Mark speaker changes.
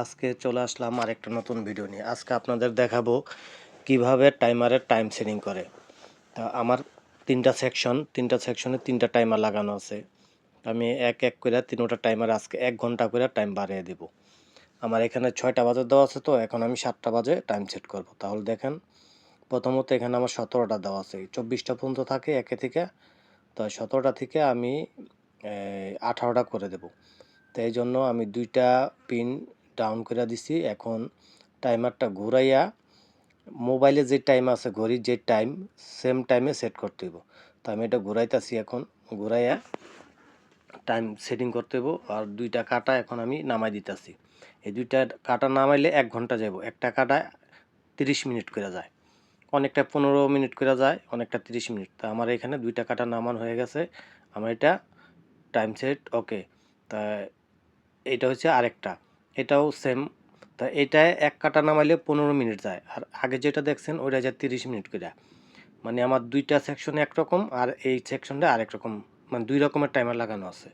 Speaker 1: আজকে চলে আসলাম আর একটা নতুন ভিডিও নিয়ে। আজকে আপনাদের দেখাবো কীভাবে টাইমারের টাইম সেটিং করে। তা আমার তিনটা সেকশন তিনটা সেকশনে তিনটা টাইমার লাগানো আছে। আমি এক এক করে তিনটা টাইমার আজকে এক ঘণ্টা করে টাইম বাড়িয়ে দিব। আমার এখানে ছয়টা বাজে দেওয়া আছে তো, এখন আমি সাতটা বাজে টাইম সেট করব। তাহলে দেখেন, প্রথমত এখানে আমার সতেরোটা দেওয়া আছে। চব্বিশটা পর্যন্ত থাকে একে থেকে। তো সতেরোটা থেকে আমি আঠারোটা করে দেব। তো এই জন্য আমি দুইটা পিন ডাউন করে দিছি। এখন টাইমারটা ঘুরাইয়া মোবাইলে যে টাইম আছে, ঘড়ির যে টাইম সেম টাইমে সেট করতে হইব। তো আমি এটা ঘুরাইতেছি এখন, ঘুরাইয়া টাইম সেটিং করতে হইব আর দুইটা কাটা এখন আমি নামাই দিতেছি। এই দুইটা কাটা নামাইলে এক ঘণ্টা যাব একটা কাটায় তিরিশ মিনিট করে যায়। অনেকটা পনেরো মিনিট করে যায়, অনেকটা তিরিশ মিনিট। তা আমার এখানে দুইটা কাটা নামান হয়ে গেছে। আমার এটা টাইম সেট ওকে তা এটা হচ্ছে আরেকটা। এটাও সেম তা এটায় এক কাটা নামাইলে পনেরো মিনিট যায়। আর আগে যেটা দেখছেন, ওইটা যায় তিরিশ মিনিট করে মানে আমার দুইটা সেকশনে একরকম আর এই সেকশনটা আরেক রকম। মানে দুই রকমের টাইমার লাগানো আছে।